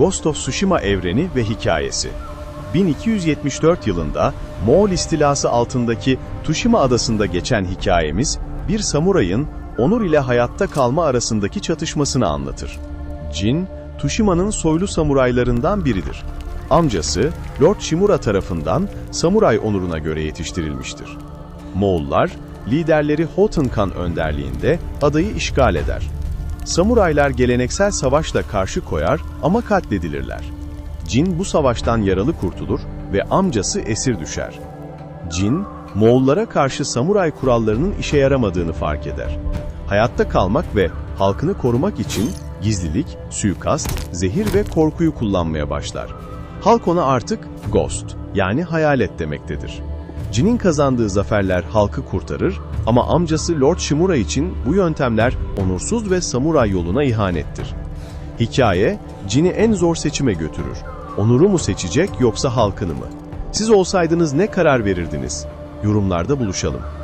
Ghost of Tsushima evreni ve hikayesi. 1274 yılında Moğol istilası altındaki Tsushima adasında geçen hikayemiz, bir samurayın onur ile hayatta kalma arasındaki çatışmasını anlatır. Jin, Tsushima'nın soylu samuraylarından biridir. Amcası, Lord Shimura tarafından samuray onuruna göre yetiştirilmiştir. Moğollar, liderleri Hotenkan önderliğinde adayı işgal eder. Samuraylar geleneksel savaşla karşı koyar ama katledilirler. Jin bu savaştan yaralı kurtulur ve amcası esir düşer. Jin, Moğollara karşı samuray kurallarının işe yaramadığını fark eder. Hayatta kalmak ve halkını korumak için gizlilik, suikast, zehir ve korkuyu kullanmaya başlar. Halk ona artık Ghost yani hayalet demektedir. Jin'in kazandığı zaferler halkı kurtarır ama amcası Lord Shimura için bu yöntemler onursuz ve samuray yoluna ihanettir. Hikaye, Jin'i en zor seçime götürür. Onuru mu seçecek yoksa halkını mı? Siz olsaydınız ne karar verirdiniz? Yorumlarda buluşalım.